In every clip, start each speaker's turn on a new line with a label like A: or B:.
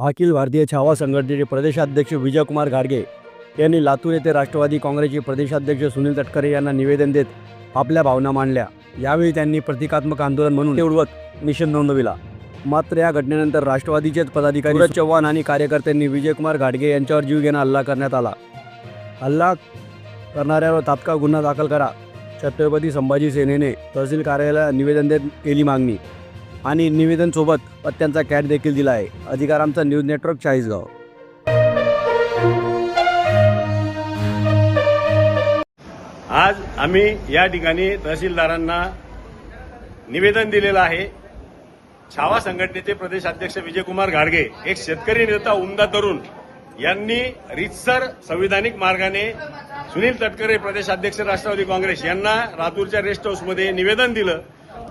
A: अखिल भारतीय छावा संघटनेचे प्रदेशाध्यक्ष विजयकुमार घाडगे यांनी लातूर येथे राष्ट्रवादी काँग्रेसचे प्रदेशाध्यक्ष सुनील तटकरे यांना निवेदन देत आपल्या भावना मांडल्या. यावेळी त्यांनी प्रतिकात्मक आंदोलन म्हणून उडवत निषेध नोंदविला. मात्र या घटनेनंतर राष्ट्रवादीचेच पदाधिकारी चव्हाण आणि कार्यकर्त्यांनी विजयकुमार घाडगे यांच्यावर जीवघेणा हल्ला करण्यात आला. हल्ला करणाऱ्यावर तात्काळ गुन्हा दाखल करा. छत्रपती संभाजी सेनेने तहसील कार्यालयाला निवेदन देत केली मागणी. आणि निवेदनसोबत पत्त्यांचा कॅट देखील दिला आहे. अधिकार आमचा न्यूज नेटवर्क चाळीसगाव.
B: आज आम्ही या ठिकाणी तहसीलदारांना निवेदन दिलेलं आहे. छावा संघटनेचे प्रदेशाध्यक्ष विजयकुमार घाडगे एक शेतकरी नेता उमदा तरुण यांनी रितसर संविधानिक मार्गाने सुनील तटकरे प्रदेशाध्यक्ष राष्ट्रवादी काँग्रेस यांना लातूरच्या रेस्ट हाऊसमध्ये निवेदन दिलं.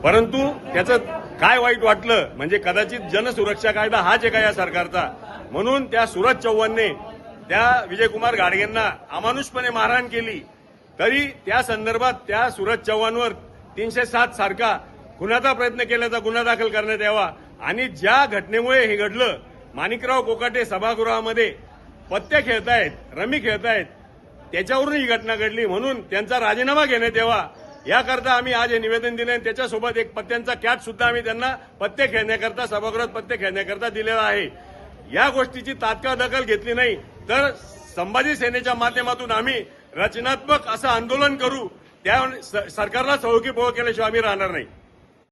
B: परंतु त्याचं काय वाईट वाटलं? म्हणजे कदाचित जनसुरक्षा कायदा हाच आहे का या सरकारचा. म्हणून त्या सुरज चव्हाणने त्या विजयकुमार गाडगेंना अमानुषपणे मारहाण केली. तरी त्या संदर्भात त्या सूरज चव्हाणवर तीनशे सात सारखा खुनाचा प्रयत्न केल्याचा गुन्हा दाखल करण्यात यावा. आणि ज्या घटनेमुळे हे घडलं माणिकराव कोकाटे सभागृहामध्ये पत्ते खेळतायत रमी खेळतायत त्याच्यावरून ही घटना घडली. म्हणून त्यांचा राजीनामा घेण्यात यावा. याकरता आम्ही आज हे निवेदन दिले आणि त्याच्यासोबत एक पत्त्यांचा कॅट सुद्धा आम्ही त्यांना पत्ते खेळण्याकरता सभागृहात पत्ते खेळण्याकरता दिलेला आहे. या गोष्टीची तात्काळ दखल घेतली नाही तर संभाजी सेनेच्या माध्यमातून आम्ही रचनात्मक असं आंदोलन करू त्या स- सरकारला सळकी पोळ केल्याशिवाय आम्ही राहणार नाही.